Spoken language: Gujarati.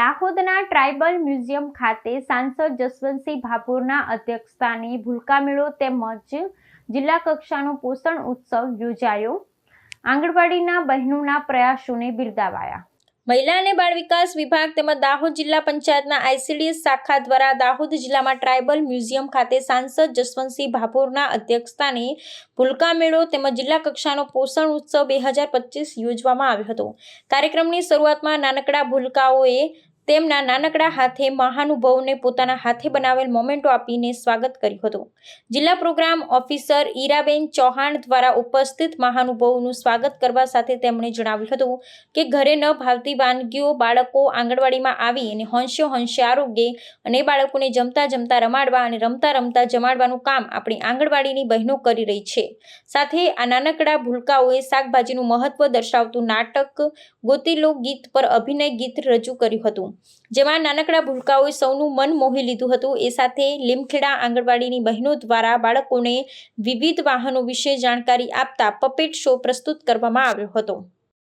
દાહોદના ટ્રાઇબલ મ્યુઝિયમ ખાતે સાંસદ જસવંતસિંહ ભાભોરના અધ્યક્ષસ્થાને ભૂલકા મેળો તેમજ જિલ્લા કક્ષાનો પોષણ ઉત્સવ યોજાયો. આંગણવાડીના બહેનોના પ્રયાસોને બિરદાવાયા. મહિલા અને બાળ વિકાસ વિભાગ તેમજ દાહોદ જિલ્લા પંચાયતના આઈસીડીએસ શાખા દ્વારા દાહોદ જિલ્લામાં ટ્રાયબલ મ્યુઝિયમ ખાતે સાંસદ જસવંતસિંહ ભાભોરના અધ્યક્ષસ્થાને ભૂલકા મેળો તેમજ જિલ્લા કક્ષાનો પોષણ ઉત્સવ બે યોજવામાં આવ્યો હતો. કાર્યક્રમની શરૂઆતમાં નાનકડા ભૂલકાઓએ તેમના નાનકડા હાથે મહાનુભાવોને પોતાના હાથે બનાવેલ મોમેન્ટો આપીને સ્વાગત કર્યું હતું. જિલ્લા પ્રોગ્રામ ઓફિસર ઈરાબેન ચૌહાણ દ્વારા ઉપસ્થિત મહાનુભાવોનું સ્વાગત કરવા સાથે તેમણે જણાવ્યું હતું કે ઘરે ન ભાવતી વાનગીઓ બાળકો આંગણવાડીમાં આવી અને હોંશે હોંશે આરોગ્ય અને બાળકોને જમતા જમતા રમાડવા અને રમતા રમતા જમાડવાનું કામ આપણી આંગણવાડીની બહેનો કરી રહી છે. સાથે આ નાનકડા ભૂલકાઓએ શાકભાજીનું મહત્વ દર્શાવતું નાટક, ગોતીલો ગીત પર અભિનય ગીત રજૂ કર્યું હતું. જેમાં નાનકડા ભૂલકાઓએ સૌનું મન મોહી લીધું હતું. એ સાથે લીમખેડા આંગણવાડીની બહેનો દ્વારા બાળકોને વિવિધ વાહનો વિશે જાણકારી આપતા પપેટ શો પ્રસ્તુત કરવામાં આવ્યો હતો.